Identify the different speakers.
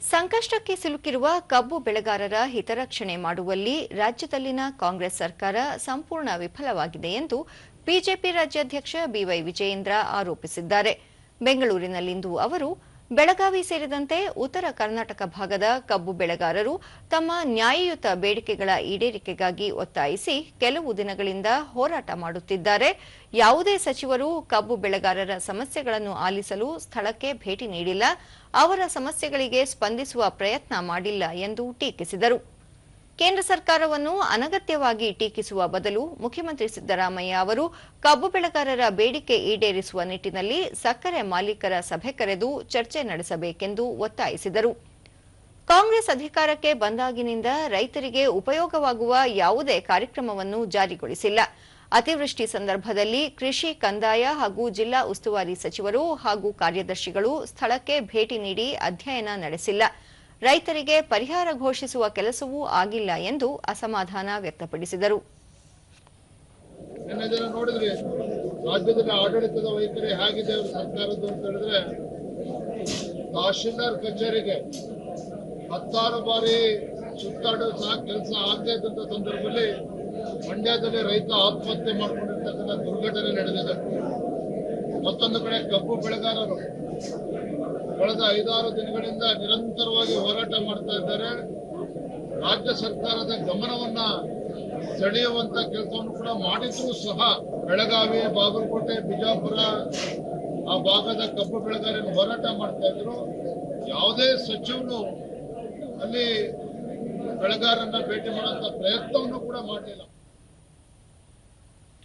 Speaker 1: ಸಂಕಷ್ಟಕ್ಕೆ ಸಿಲುಕಿರುವ ಕಬ್ಬು ಬೆಳೆಗಾರರ ಹಿತರಕ್ಷಣೆ ಮಾಡುವಲ್ಲಿ ರಾಜ್ಯದಲ್ಲಿನ ಕಾಂಗ್ರೆಸ್ ಸರ್ಕಾರ ಸಂಪೂರ್ಣ ವಿಫಲವಾಗಿದೆ ಎಂದು ಬಿಜೆಪಿ ರಾಜ್ಯಾಧ್ಯಕ್ಷ ಬಿವೈ ವಿಜಯೇಂದ್ರ ಆರೋಪಿಸಿದ್ದಾರೆ. ಬೆಂಗಳೂರಿನಲ್ಲಿಂದು ಅವರು ಬೆಳಗಾವಿ ಸೇರಿದಂತೆ ಉತ್ತರ ಕರ್ನಾಟಕ ಭಾಗದ ಕಬ್ಬು ಬೆಳೆಗಾರರು ತಮ್ಮ ನ್ಯಾಯಯುತ ಬೇಡಿಕೆಗಳ ಈಡೇರಿಕೆಗಾಗಿ ಒತ್ತಾಯಿಸಿ ಕೆಲವು ದಿನಗಳಿಂದ ಹೋರಾಟ ಮಾಡುತ್ತಿದ್ದಾರೆ. ಯಾವುದೇ ಸಚಿವರು ಕಬ್ಬು ಬೆಳೆಗಾರರ ಸಮಸ್ಯೆಗಳನ್ನು ಆಲಿಸಲು ಸ್ಥಳಕ್ಕೆ ಭೇಟಿ ನೀಡಿಲ್ಲ. ಅವರ ಸಮಸ್ಯೆಗಳಿಗೆ ಸ್ಪಂದಿಸುವ ಪ್ರಯತ್ನ ಮಾಡಿಲ್ಲ ಎಂದು ಟೀಕಿಸಿದರು. ಕೇಂದ್ರ ಸರ್ಕಾರವನ್ನು ಅನಗತ್ಯವಾಗಿ ಟೀಕಿಸುವ ಬದಲು ಮುಖ್ಯಮಂತ್ರಿ ಸಿದ್ದರಾಮಯ್ಯ ಅವರು ಕಬ್ಬು ಬೆಳೆಗಾರರ ಬೇಡಿಕೆ ಈಡೇರಿಸುವ ನಿಟ್ಟಿನಲ್ಲಿ ಸಕ್ಕರೆ ಮಾಲೀಕರ ಸಭೆ ಕರೆದು ಚರ್ಚೆ ನಡೆಸಬೇಕೆಂದು ಒತ್ತಾಯಿಸಿದರು. ಕಾಂಗ್ರೆಸ್ ಅಧಿಕಾರಕ್ಕೆ ಬಂದಾಗಿನಿಂದ ರೈತರಿಗೆ ಉಪಯೋಗವಾಗುವ ಯಾವುದೇ ಕಾರ್ಯಕ್ರಮವನ್ನು ಜಾರಿಗೊಳಿಸಿಲ್ಲ. ಅತಿವೃಷ್ಟಿ ಸಂದರ್ಭದಲ್ಲಿ ಕೃಷಿ ಕಂದಾಯ ಹಾಗೂ ಜಿಲ್ಲಾ ಉಸ್ತುವಾರಿ ಸಚಿವರು ಹಾಗೂ ಕಾರ್ಯದರ್ಶಿಗಳು ಸ್ಥಳಕ್ಕೆ ಭೇಟಿ ನೀಡಿ ಅಧ್ಯಯನ ನಡೆಸಿಲ್ಲ. ರೈತರಿಗೆ ಪರಿಹಾರ ಘೋಷಿಸುವ ಕೆಲಸವೂ ಆಗಿಲ್ಲ ಎಂದು ಅಸಮಾಧಾನ ವ್ಯಕ್ತಪಡಿಸಿದರು.
Speaker 2: ರಾಜ್ಯದಲ್ಲಿ ಆಡಳಿತದ ವೈಖರಿ ಹೇಗಿದೆ ಸರ್ಕಾರದ್ದು ಅಂತ ಹೇಳಿದ್ರೆ, ತಹಶೀಲ್ದಾರ್ ಕಚೇರಿಗೆ ಹತ್ತಾರು ಬಾರಿ ಸುತ್ತಾಡೋ ಸಹ ಕೆಲಸ ಆಗದೇ ಇದ್ದಂತ ಸಂದರ್ಭದಲ್ಲಿ ಮಂಡ್ಯದಲ್ಲಿ ರೈತ ಆತ್ಮಹತ್ಯೆ ಮಾಡ್ಕೊಂಡಿರ್ತಕ್ಕಂಥ ದುರ್ಘಟನೆ ನಡೆದಿದೆ. ಮತ್ತೊಂದು ಕಡೆ ಕಬ್ಬು ಬೆಳೆಗಾರರು ಕಳೆದ ಐದಾರು ದಿನಗಳಿಂದ ನಿರಂತರವಾಗಿ ಹೋರಾಟ ಮಾಡ್ತಾ ಇದ್ದಾರೆ. ರಾಜ್ಯ ಸರ್ಕಾರದ ಗಮನವನ್ನ ಸೆಳೆಯುವಂತ ಕೆಲಸವನ್ನು ಕೂಡ ಮಾಡಿದ್ರೂ ಸಹ ಬೆಳಗಾವಿ, ಬಾಗಲಕೋಟೆ, ಬಿಜಾಪುರ, ಆ ಭಾಗದ ಕಬ್ಬು ಬೆಳೆಗಾರರು ಹೋರಾಟ ಮಾಡ್ತಾ ಇದ್ರು. ಯಾವುದೇ ಸಚಿವರು ಅಲ್ಲಿ ಬೆಳೆಗಾರರನ್ನ ಭೇಟಿ ಮಾಡುವಂತ ಪ್ರಯತ್ನವನ್ನು ಕೂಡ ಮಾಡಲಿಲ್ಲ.